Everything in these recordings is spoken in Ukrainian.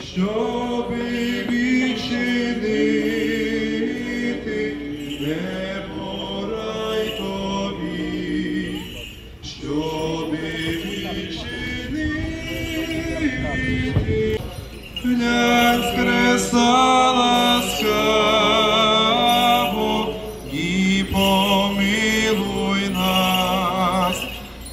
Щоби відчинити небо рай тобі, щоби відчинити,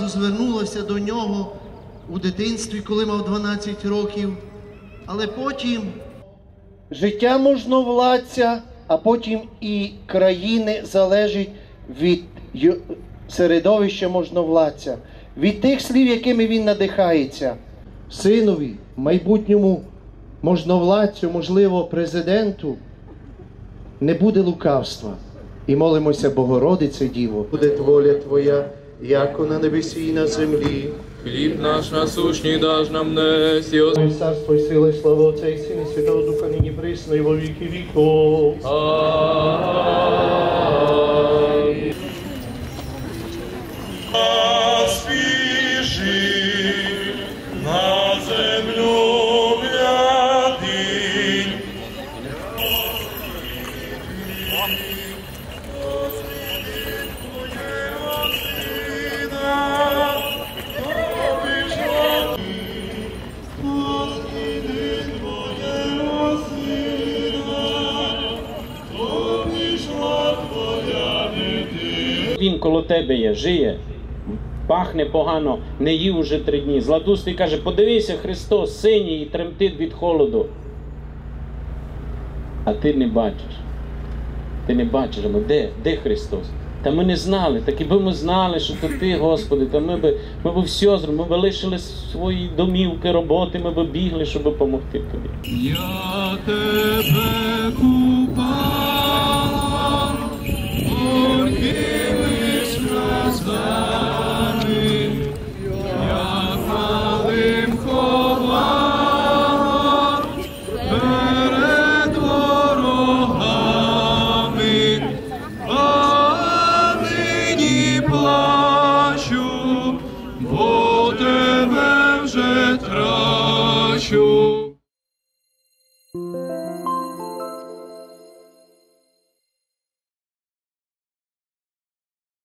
разу звернулася до нього у дитинстві, коли мав 12 років, але потім життя можновладця, а потім і країни залежить від середовища можновладця, від тих слів, якими він надихається. Синові, майбутньому можновладцю, можливо, президенту, не буде лукавства. І молимося, Богородице Діво, буде воля Твоя, яко на небесі і на землі. Хліб наш насущний даж нам ос- Твоє царство і сила, і слава Отця і Сина, і Святого Духа, нині присно, і во віки віков. Свіжи на Він коло тебе є, жиє, пахне погано, не їв уже три дні. Златустий каже: подивися, Христос синій і тремтить від холоду. А ти не бачиш. Ти не бачиш, ну де? Де Христос? Та ми не знали, так якби ми знали, що то ти, Господи, то ми би, ми би все зробили, ми би лишили свої домівки, роботи, ми би бігли, щоб допомогти тобі. Я тебе bo te węże trasią.